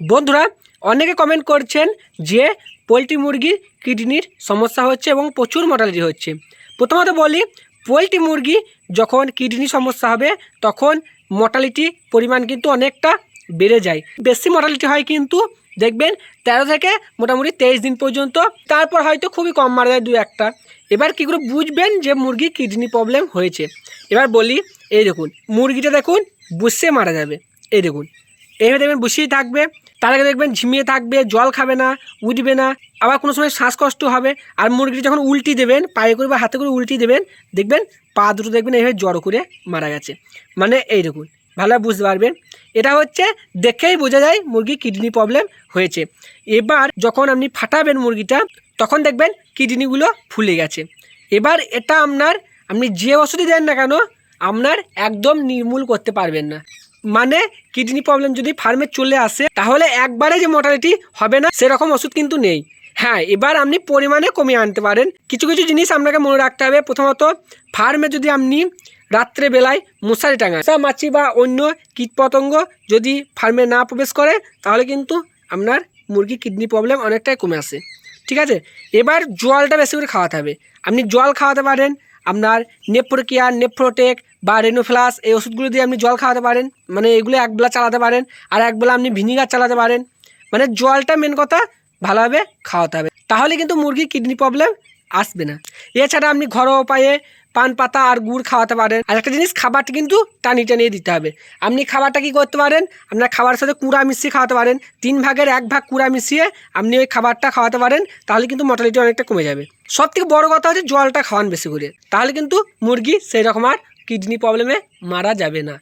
বন্ধুরা, অনেকে কমেন্ট করছেন যে পোলট্রি মুরগির কিডনির সমস্যা হচ্ছে এবং প্রচুর মর্টালিটি হচ্ছে। প্রথমত বলি, পোলট্রি মুরগি যখন কিডনি সমস্যা হবে, তখন মর্টালিটি পরিমাণ কিন্তু অনেকটা বেড়ে যায়। বেশি মর্টালিটি হয় কিন্তু, দেখবেন তেরো থেকে মোটামুটি তেইশ দিন পর্যন্ত, তারপর হয়তো খুবই কম মারা যায় দু একটা। এবার কী করে বুঝবেন যে মুরগি কিডনি প্রবলেম হয়েছে? এবার বলি, এই দেখুন, মুরগিটা দেখুন, বুসে মারা যাবে। এই দেখুন, এইভাবে দেখবেন বসেই থাকবে। তার আগে দেখবেন ঝিমিয়ে থাকবে, জল খাবে না, উঠবে না, আবার কোনো সময় শ্বাসকষ্ট হবে, আর মুরগিটি যখন উল্টি দেবেন, পায়ে করে বা হাতে করে উল্টি দেবেন, দেখবেন পা দুটো দেখবেন এইভাবে জড়ো করে মারা গেছে। মানে এইরকম ভালো বুঝতে পারবেন। এটা হচ্ছে দেখেই বোঝা যায় মুরগি কিডনি প্রবলেম হয়েছে। এবার যখন আপনি ফাটাবেন মুরগিটা, তখন দেখবেন কিডনিগুলো ফুলে গেছে। এবার এটা আপনার, আপনি যে ওষুধই দেন না কেন, আপনার একদম নির্মূল করতে পারবেন না। মানে কিডনি প্রবলেম যদি ফার্মে চলে আসে, তাহলে একবারে যে মোটালিটি হবে না, সেরকম ওষুধ কিন্তু নেই। হ্যাঁ এবার আপনি পরিমাণে কমিয়ে আনতে পারেন। কিছু কিছু জিনিস আপনাকে মনে রাখতে হবে। প্রথমত, ফার্মে যদি আপনি রাত্রে বেলায় মশারি টাঙান, মশা, মাছি বা অন্য কীটপতঙ্গ যদি ফার্মে না প্রবেশ করে, তাহলে কিন্তু আপনার মুরগি কিডনি প্রবলেম অনেকটাই কমে আসে। ঠিক আছে? এবার জলটা বেশি করে খাওয়াতে হবে। আপনি জল খাওয়াতে পারেন আপনার নেপ্রোকিয়ান নেপ্রোটেক বা রেনোফ্লাস, এই ওষুধগুলো দিয়ে আপনি জল খাওয়াতে পারেন। মানে এগুলো একবেলা চালাতে পারেন আর একবেলা আপনি ভিনিগার চালাতে পারেন। মানে জলটা মেন কথা ভালোভাবে খাওয়াতে হবে। তাহলে কিন্তু মুরগি কিডনি প্রবলেম আসবে না। এছাড়া আপনি ঘরোয়া উপায়ে পান পাতা আর গুড় খাওয়াতে পারেন। আর একটা জিনিস, খাবারটা কিন্তু টানি টানিয়ে দিতে হবে। আপনি খাবারটা কি করতে পারেন? আপনার খাবার সাথে কুড়া মিশিয়ে খাওয়াতে পারেন। তিন ভাগের এক ভাগ কুড়া মিশিয়ে আপনি ওই খাবারটা খাওয়াতে পারেন, তাহলে কিন্তু মর্টালিটি অনেকটা কমে যাবে। সব থেকে বড়ো কথা হচ্ছে, জলটা খাওয়ান বেশি করে। তাহলে কিন্তু মুরগি সেই রকম আর কিডনি প্রবলেমে মারা যাবে না।